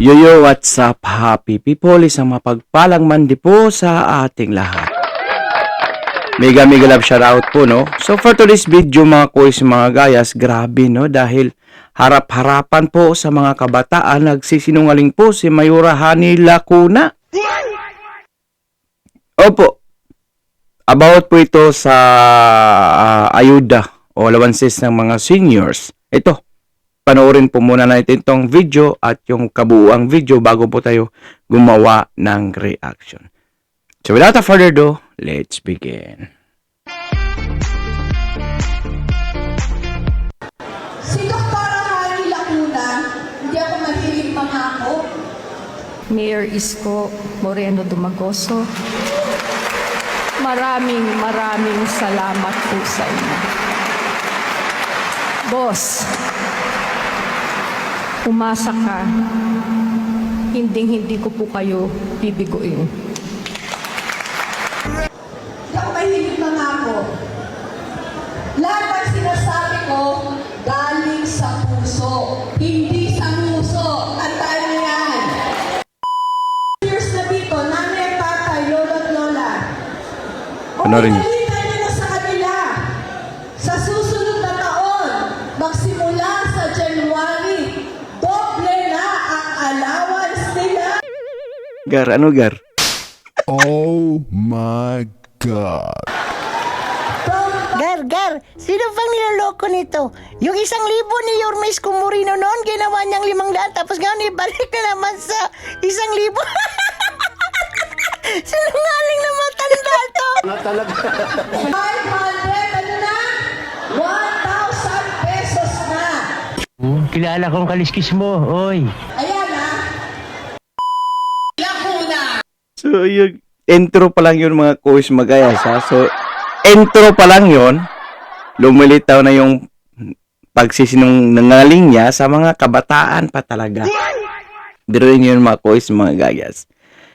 Yoyo, what's up, happy people? Isang mapagpalang mandi po sa ating lahat. Mega mega love shoutout po, no? So for today's video mga kuys, mga gayas, grabe, no? Dahil harap-harapan po sa mga kabataan, nagsisinungaling po si Mayura Hani Lacuna. Opo. About po ito sa ah, ayuda o alawances ng mga seniors. Ito, panoorin po muna natin itong video at yung kabuuang video bago po tayo gumawa ng reaction. So without a further ado, let's begin. Si Dr. Harry Lacuna, hindi ako mahilig mangako. Mayor Isko Moreno Dumagoso. Maraming maraming salamat po sa inyo. Boss, umasa ka. Hinding-hindi ko po kayo bibiguin. Hindi ako mahilig mangako. Lahat ng sinasabi ko, galing sa puso, hindi sa muso. Tandaan niyo yan. Years na dito, nanay, tatay, lolo at lola. Panoorin niyo. Gar, ano gar? Oh my God. Gar, Gar, sino bang niloloko nito? Yung isang libo ni Yormes Kumurino noon, ginawa niyang limang daan, tapos ngayon ibalik na naman sa isang libo. Sinungaling naman tanda to. 500, ano na? 1,000 pesos na. Kilala kong kaliskis mo, oy. Ayan ha. So yung intro pa lang yun mga kuys magayas ha. So intro pa lang yun, lumilitaw na yung pagsisinungaling niya sa mga kabataan pa talaga. Biruin yun mga kuys mga gayas.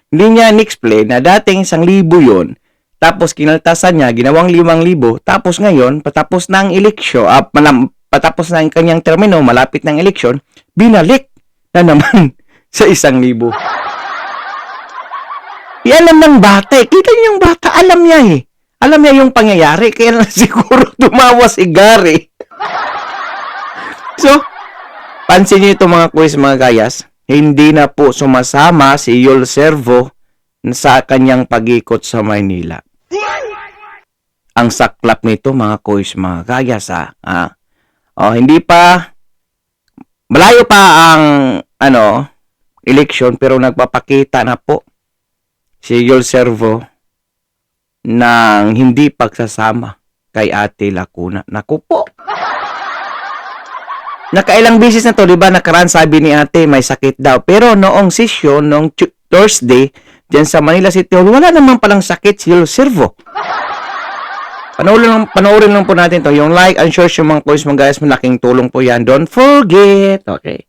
Hindi niya in-explain na dating isang libo yun, tapos kinaltasan niya, ginawang limang libo, tapos ngayon, patapos na ang eleksyon, ah, malam- patapos na ang kanyang termino, malapit ng eleksyon, binalik na naman sa isang libo. Di alam ng bata eh. Kita niyo yung bata, alam niya eh. Alam niya yung pangyayari, kaya lang siguro tumawa si Gary. so, pansin niyo itong mga quiz mga gayas, hindi na po sumasama si Yul Servo sa kanyang pag-ikot sa Maynila. Ang saklap nito mga quiz mga gayas ha. Ah. Oh, hindi pa malayo pa ang ano election pero nagpapakita na po si Yul Servo ng hindi pagsasama kay Ate Lacuna. Naku po. Nakailang bisis na to, di ba? Nakaraan sabi ni ate, may sakit daw. Pero noong session, noong Thursday, dyan sa Manila City Hall, wala naman palang sakit si Servo. Panoorin lang, panoorin lang po natin to. Yung like and share yung mga quiz mga guys, malaking tulong po yan. Don't forget. Okay.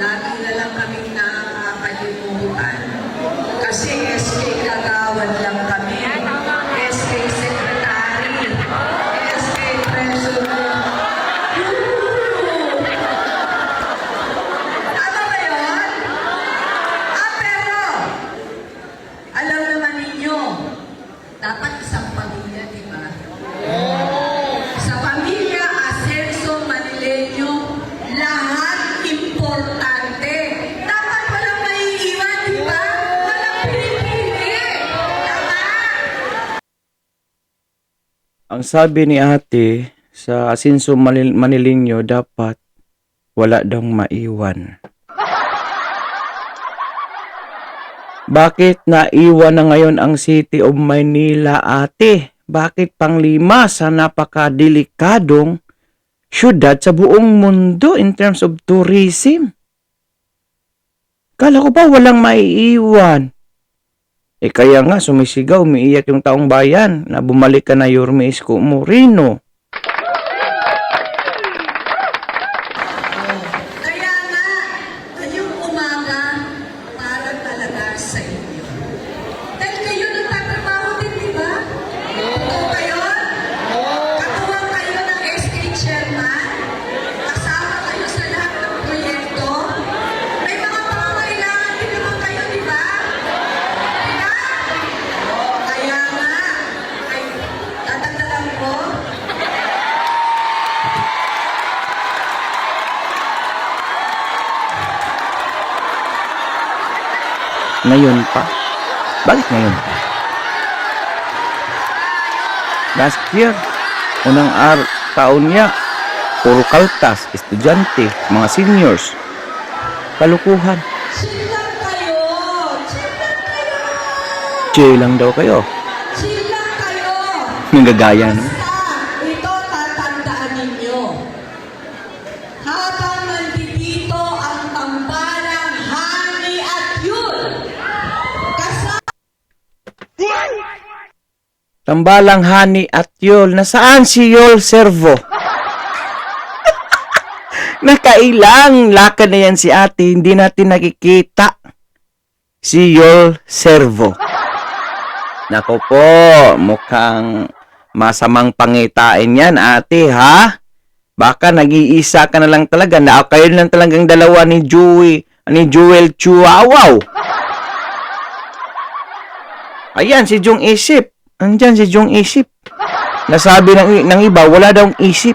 Lagi na lang kaming nakakalimutan. Kasi SK kagawad lang kami. Ang sabi ni ate, sa Asinso Manil- Manilinyo, dapat wala daw maiwan. Bakit naiwan na ngayon ang City of Manila, ate? Bakit panglima sa napakadelikadong syudad sa buong mundo in terms of tourism? Kala ko ba walang maiiwan? Eh kaya nga sumisigaw, umiiyak yung taong bayan na bumalik ka na Yorme Isko Moreno. Last year, unang ar taon niya, puro kaltas, estudyante, mga seniors. Kalukuhan. chill lang daw kayo. Chill lang kayo! Nagagaya, no? Tambalang Hani at Yol. Nasaan si Yol Servo? Nakailang lakad na yan si ate. Hindi natin nakikita. Si Yol Servo. Nako po, mukhang masamang pangitain yan ate ha? Baka nag-iisa ka na lang talaga. Na kayo lang talagang dalawa ni Joey, ni Joel Chihuahua. Ayan, si Jong Isip. Andyan si Jong Isip. Nasabi ng, ng iba, wala daw isip.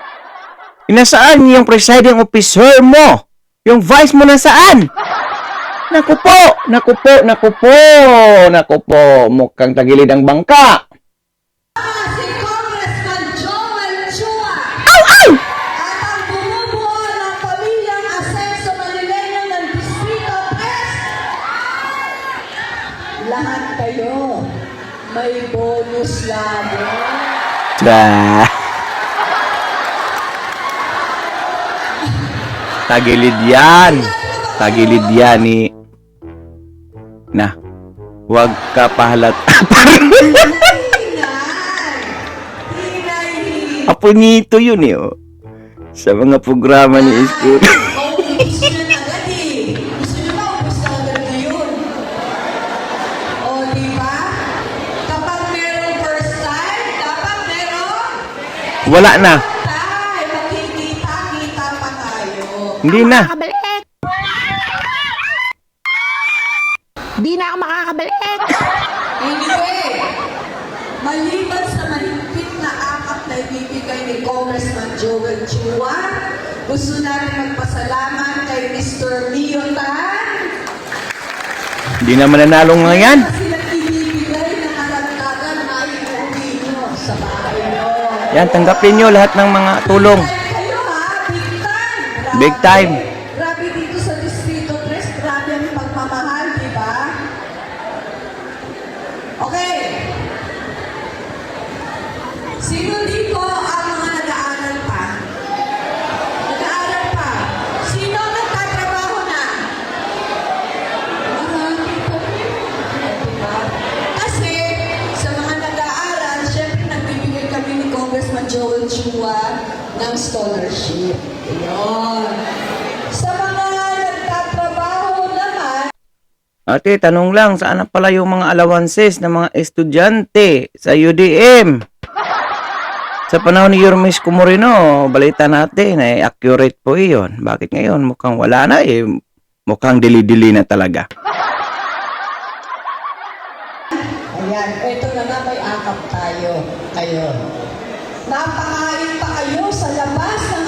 Nasaan yung presiding officer mo? Yung vice mo nasaan? Naku po, naku po, naku po, naku po. Mukhang tagilid ang bangka. si Congressman Joel Chua Ay, ay! at ang bumubuo ng pamilyang Asenso Manileño ng Distrito 3. Lahat kayo may bonus labo. Bah. Tagilid yan. Tagilid yan ni... Na. Huwag ka pahalat. Apo nito yun eh. Oh. Sa mga programa ni Isko. Wala na. Magkikita-kita pa tayo. Hindi na. Makakabalik! Di na ako makakabalik! Anyway, maliban sa mahigpit na akap na ibibigay ni Congressman Joel Chua, gusto natin magpasalamat kay Mr. Leo Tan Hindi na mananalo ngayon. Kasi Yan, tanggapin nyo lahat ng mga tulong. Big time. Ayun. Sa mga nagtatrabaho naman, Ate, tanong lang, saan na pala yung mga allowances ng mga estudyante sa UDM? Sa panahon ni Yormes Comorino, balita natin, eh, accurate po iyon. Bakit ngayon? Mukhang wala na eh. Mukhang dili-dili na talaga. Ayan, eto na nga may akap tayo. Kayo. Napakain pa kayo sa labas ng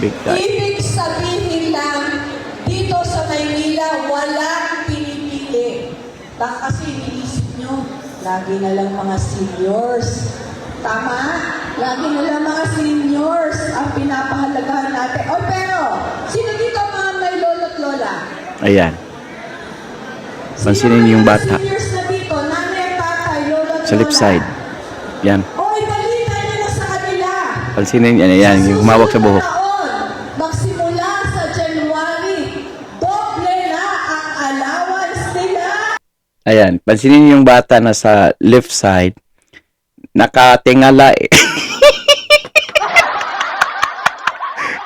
Big time. Ibig sabihin lang, dito sa Maynila, walang pinipili. Baka kasi iniisip nyo, lagi na lang mga seniors. Tama? Lagi na lang mga seniors ang pinapahalagahan natin. O pero, sino dito ang mga may lolo't lola? Ayan. Pansinin yung bata. Seniors na dito, nanay, tatay, lolo't Sa left side. Yan. Pansinin yan. Ayan. Yung humawak sa buhok. Ayan. Pansinin yung bata na sa left side. Nakatingala eh.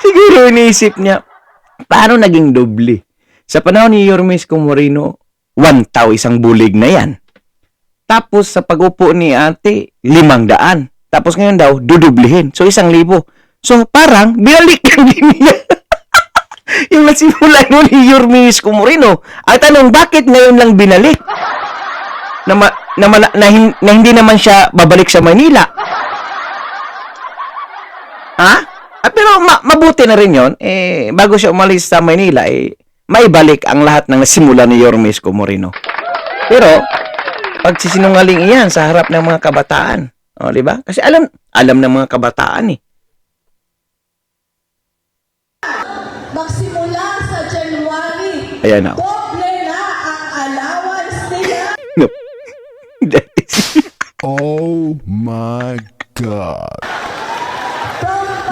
Siguro iniisip niya, paano naging doble? Sa panahon ni Yormes Comorino, one tao isang bulig na yan. Tapos sa pag-upo ni ate, limang daan. Tapos ngayon daw, dudublihin. So isang libo. So parang, binalik din niya. yung nagsimula nun ni Yormes Comorino. Ang tanong, bakit ngayon lang binalik? Na, ma- na, ma- na, hin- na hindi naman siya babalik sa Manila. Ha? Ah, pero ma- mabuti na rin yon eh, bago siya umalis sa Manila, eh, maibalik ang lahat ng nasimula ni Yormes Comorino. Pero, pag sisinungaling iyan sa harap ng mga kabataan, o, di ba? Kasi alam, alam ng mga kabataan eh. Magsimula sa January, Ayan na. na Oh my God.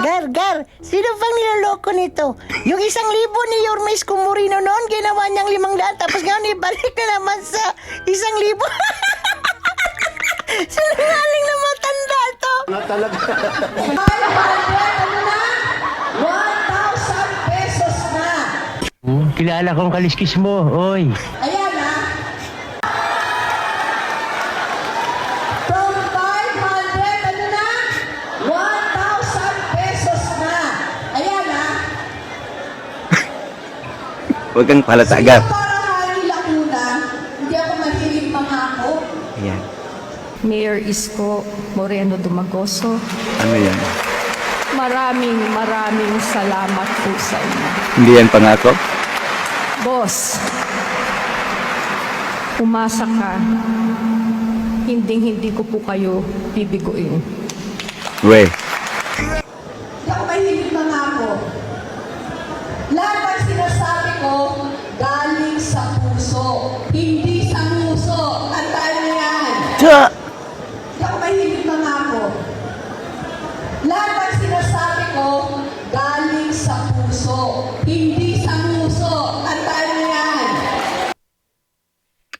Gar, Gar, sino bang niloloko nito? Yung isang libo ni Yormes Comorino noon, ginawa niyang limang daan, tapos ngayon ibalik na naman sa isang libo. Sinungaling na matanda to. 500, ano na? 1,000 pesos na. Oh, kilala kong kaliskis mo, oy. Ayan Huwag kang palatagan. Parang Lacuna? Hindi ako mahilig mangako. Ayan. Mayor Isko Moreno Dumagoso, Ano yan? maraming maraming salamat po sa inyo. Hindi yan pangako? Boss, umasa ka. Hinding-hindi ko po kayo bibiguin. We.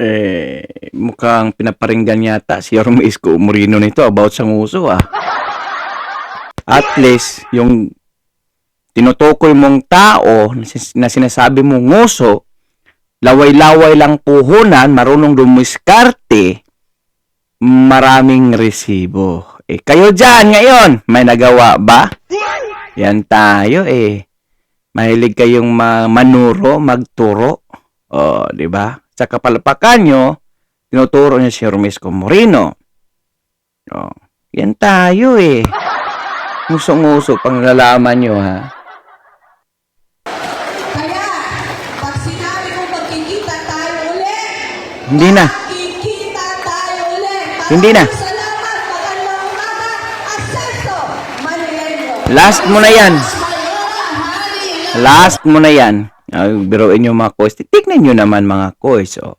Eh, mukhang pinaparinggan yata si Yorme Isko Moreno nito about sa nguso ah. At least, yung tinutukoy mong tao na sinasabi mong nguso, laway-laway lang puhunan, marunong dumiskarte, maraming resibo. Eh, kayo dyan ngayon, may nagawa ba? Yan tayo eh. Mahilig kayong ma- manuro, magturo. O, di ba? Sa kapalpakan nyo, tinuturo niya si Hermes Moreno. O, yan tayo eh. Nguso-nguso pang lalaman nyo ha. Kaya, pag sinabi ko magkikita tayo ulit, Hindi na. Kikita tayo ulit. Hindi na. Salamat. Magandang umaga. Aseso. Manileño. Last mo na yan. Mayora, Hari, Last mo na yan. Ay, biruin nyo mga kois. Tignan nyo naman mga kois. O.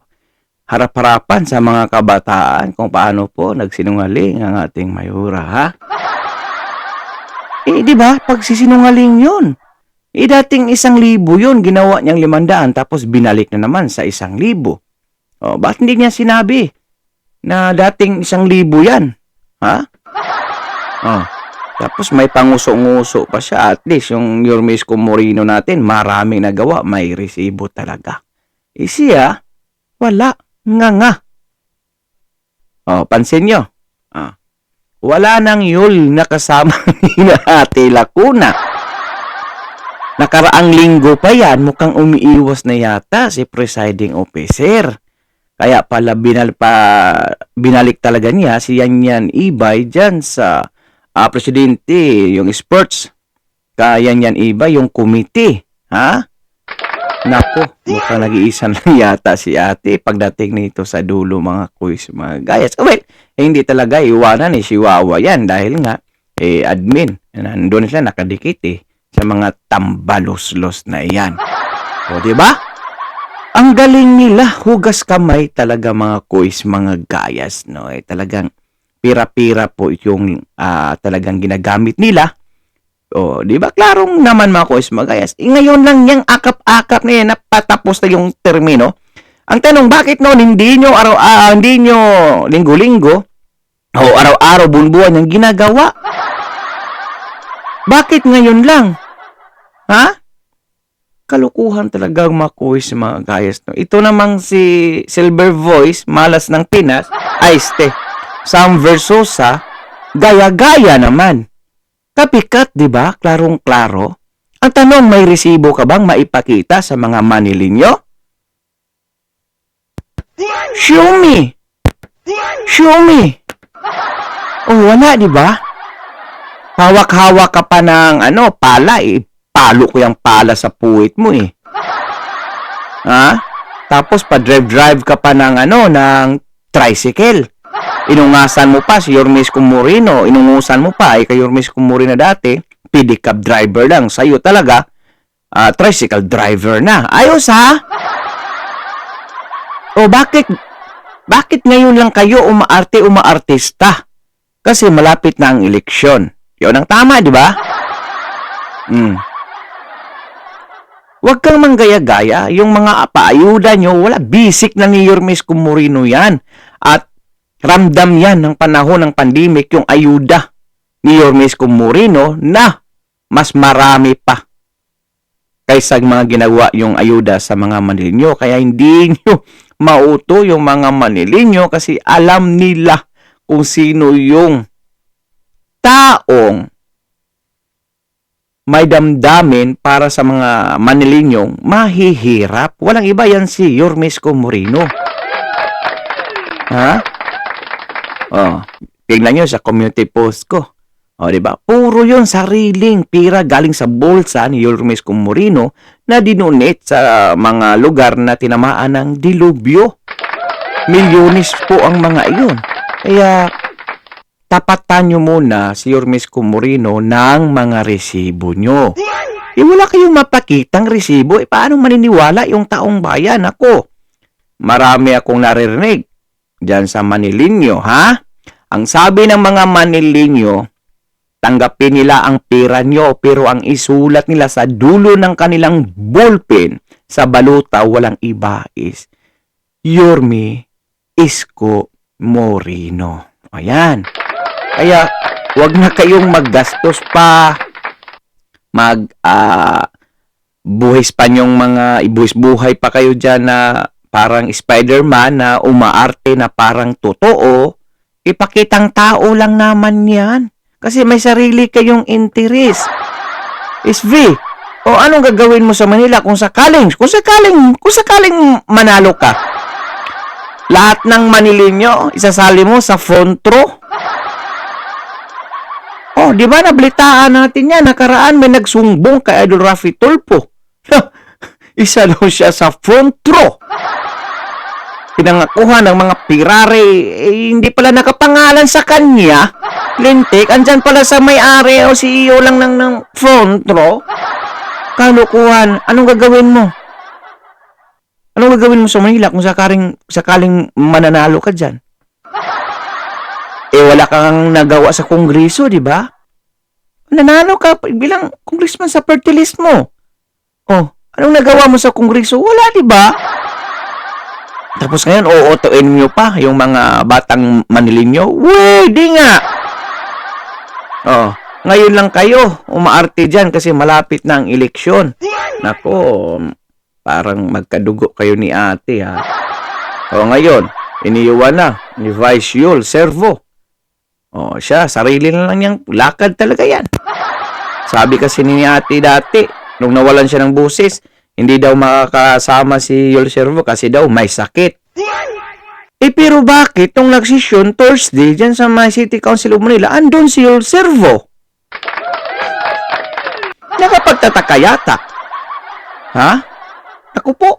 Harap-harapan sa mga kabataan kung paano po nagsinungaling ang ating mayura, ha? Eh, di ba? Pag sisinungaling yun. Eh, dating isang libo yun, ginawa niyang limandaan, tapos binalik na naman sa isang libo. O, ba't hindi niya sinabi na dating isang libo yan? Ha? Oh. Tapos may panguso-nguso pa siya. At least yung Yormes Moreno natin, maraming nagawa. May resibo talaga. Eh siya, wala. Nga nga. Oh, pansin nyo. Ah. Wala nang yul na kasama ni Ate Lacuna. Nakaraang linggo pa yan, mukhang umiiwas na yata si presiding officer. Kaya pala binal pa, binalik talaga niya si Yan Yan Ibay dyan sa ah, presidente, yung sports. Kaya yan iba, yung committee. Ha? Nako, mukhang nag-iisa lang yata si ate pagdating nito sa dulo mga quiz, mga gayas. Well, eh, hindi talaga iwanan ni Chihuahua yan dahil nga, eh, admin. Nandun sila nakadikit eh sa mga tambaloslos na iyan. O, di ba? Ang galing nila, hugas kamay talaga mga quiz, mga gayas, no? Eh, talagang pira-pira po yung ah, talagang ginagamit nila o, di ba? Klarong naman mga kuis magayas. Eh, ngayon lang yung akap-akap na yan, napatapos na yung termino. Ang tanong, bakit noon hindi nyo araw ah, hindi nyo linggo-linggo o araw-araw buwan yung ginagawa? Bakit ngayon lang? Ha? Kalukuhan talaga ang mga kuis mga gayas. No? Ito namang si Silver Voice, malas ng Pinas, ay este, Sam Versosa, gaya-gaya naman. Kapikat, di ba? Klarong-klaro. Ang tanong, may resibo ka bang maipakita sa mga manilinyo? Show me! Show me! Oh, wala, di ba? Hawak-hawak ka pa ng, ano, pala eh. Palo ko yung pala sa puwit mo eh. Ha? Tapos pa-drive-drive ka pa ng, ano, ng tricycle. Inungasan mo pa si Yormes Kumurino. Inungusan mo pa ay kay Yormes Kumurino dati. Pedicab driver lang. Sa'yo talaga, ah, tricycle driver na. Ayos ha? O bakit, bakit ngayon lang kayo umaarte umaartista? Kasi malapit na ang eleksyon. Yun ang tama, di ba? Hmm. Huwag kang manggaya-gaya. Yung mga paayuda nyo, wala. Basic na ni Yormes Kumurino yan. At ramdam yan ng panahon ng pandemic yung ayuda ni Yormes Kumurino na mas marami pa kaysa mga ginagawa yung ayuda sa mga Manilinyo. Kaya hindi nyo mauto yung mga Manilinyo kasi alam nila kung sino yung taong may damdamin para sa mga Manilinyong mahihirap. Walang iba yan si Yormes Comorino. Ha? Oh, tingnan nyo sa community post ko. O, di ba? Puro yon sariling pira galing sa bulsa ni Yormes Comorino na dinonate sa mga lugar na tinamaan ng dilubyo. Milyones po ang mga iyon. Kaya, tapatan nyo muna si Yormes Comorino ng mga resibo nyo. Eh, wala kayong mapakitang resibo. Eh, paano maniniwala yung taong bayan? Ako, marami akong naririnig dyan sa Manilinyo, ha? Ang sabi ng mga Manilinyo, tanggapin nila ang pera nyo pero ang isulat nila sa dulo ng kanilang ballpen sa baluta walang iba is Yorme Isko Morino. Ayan. Kaya wag na kayong maggastos pa mag ah, buhis pa nyong mga ibuhis buhay pa kayo dyan na parang Spider-Man na umaarte na parang totoo, ipakitang tao lang naman yan. Kasi may sarili kayong interes. SV, o anong gagawin mo sa Manila kung sakaling, kung sakaling, kung sakaling manalo ka? Lahat ng Manilinyo, isasali mo sa front row? Oh, di ba nabalitaan natin yan? Nakaraan may nagsumbong kay Idol Rafi Tulpo. Isa daw siya sa front row. Pinangakuha ng mga pirare, eh, hindi pala nakapangalan sa kanya. Lintik, andyan pala sa may-ari o CEO lang ng, ng front row. Kalukuhan, anong gagawin mo? Anong gagawin mo sa Manila kung sakaling, sakaling mananalo ka dyan? Eh, wala kang nagawa sa kongreso, di ba? Nanalo ka bilang congressman sa party list mo. Oh, anong nagawa mo sa kongreso? Wala, di ba? Tapos ngayon, uutuin nyo pa yung mga batang Manilinyo. Wey, di nga! Oh, ngayon lang kayo umaarte dyan kasi malapit na ang eleksyon. Nako, parang magkadugo kayo ni ate ha. O ngayon, iniiwan na ni Vice Yul Servo. O siya, sarili na lang niyang lakad talaga yan. Sabi kasi ni ate dati, nung nawalan siya ng busis, hindi daw makakasama si Yul Servo kasi daw may sakit. Eh pero bakit nung nagsisyon Thursday dyan sa may City Council of Manila, andun si Yul Servo? Nakapagtataka yata. Ha? Ako po.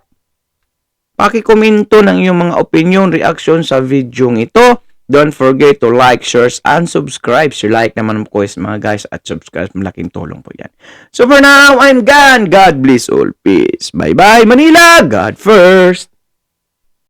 Pakikomento ng iyong mga opinion, reaction sa video ito. Don't forget to like, share, and subscribe. So like naman po guys mga guys at subscribe. Malaking tulong po yan. So for now, I'm gone. God bless all. Peace. Bye-bye Manila. God first.